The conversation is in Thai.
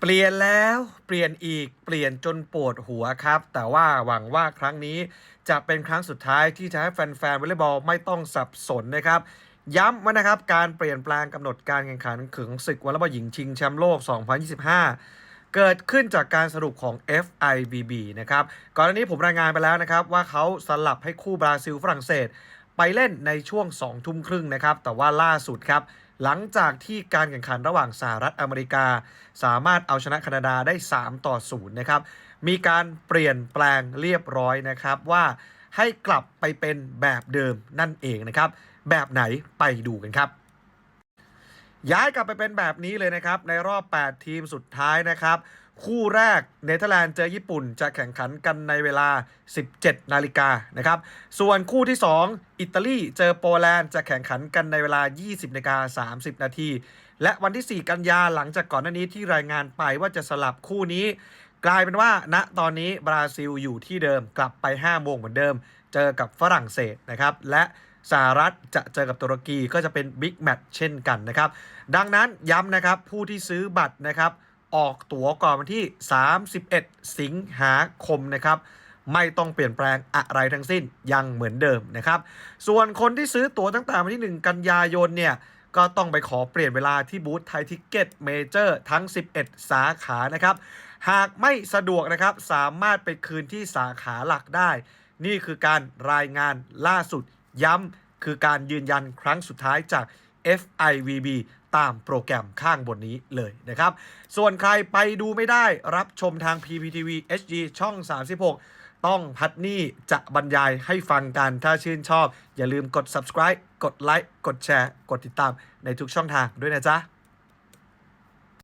เปลี่ยนแล้วเปลี่ยนอีกเปลี่ยนจนปวดหัวครับ แต่ว่าหวังว่าครั้งนี้จะเป็นครั้งสุดท้ายที่จะให้แฟนๆวอลเลย์บอลไม่ต้องสับสนนะครับ ย้ำว่านะครับการเปลี่ยนแปลงกำหนดการแข่งขันขึงศึกวอลเลย์บอลหญิงชิงแชมป์โลก 2025 เกิดขึ้นจากการสรุปของ FIVB นะครับก่อนหน้านี้ผมรายงานไปแล้วนะครับว่าเขาสลับให้คู่บราซิลฝรั่งเศส ไปเล่นในช่วง 2 ทุ่มครึ่งนะครับ แต่ว่าล่าสุดครับ หลังจากที่การแข่งขันระหว่างสหรัฐอเมริกา สามารถเอาชนะแคนาดาได้ 3 ต่อ 0 นะครับ มีการเปลี่ยนแปลงเรียบร้อยนะครับว่าให้กลับไปเป็นแบบเดิมนั่นเองนะครับ แบบไหนไปดูกันครับ ย้ายกลับไปเป็นแบบนี้เลยนะครับ ในรอบ 8 ทีมสุดท้ายนะครับ คู่แรกเนเธอร์แลนด์เจอญี่ปุ่นจะแข่งขันกันในเวลา 17 นาฬิกานะครับ ส่วนคู่ที่ 2 อิตาลีเจอโปแลนด์จะแข่งขันกันในเวลา 20นาฬิกา30 นาที และวันที่ 4 กันยาหลังจากก่อนหน้านี้ที่รายงานไปว่าจะสลับคู่นี้ กลายเป็นว่าณตอนนี้บราซิลอยู่ที่เดิมกลับไป 5 โมงเหมือนเดิม เจอกับฝรั่งเศสนะครับและสหรัฐจะเจอกับตุรกีก็จะเป็นบิ๊กแมตช์เช่นกันนะครับ ดังนั้นย้ำนะครับผู้ที่ซื้อบัตรนะครับ ออกตั๋วก่อนวันที่ 31 สิงหาคมนะครับไม่ต้องเปลี่ยนแปลงอะไรทั้งสิ้นยังเหมือนเดิมนะครับ ส่วนคนที่ซื้อตั๋วตั้งแต่วันที่ 1 กันยายนเนี่ยก็ต้องไปขอเปลี่ยนเวลาที่บูธไทยทิกเก็ตเมเจอร์ทั้ง 11 สาขานะครับ หากไม่สะดวกนะครับสามารถไปคืนที่สาขาหลักได้ นี่คือการรายงานล่าสุดย้ำคือการยืนยันครั้งสุดท้ายจาก FIVB ตามโปรแกรมข้างบนนี้เลยนะครับ ส่วนใครไปดูไม่ได้รับชมทาง PPTV HD ช่อง 36 ต้องพัดนี่จะบรรยายให้ฟังกัน ถ้าชื่นชอบ อย่าลืมกด subscribe กดไลค์กดแชร์ กดติดตามในทุกช่องทางด้วยนะจ๊ะ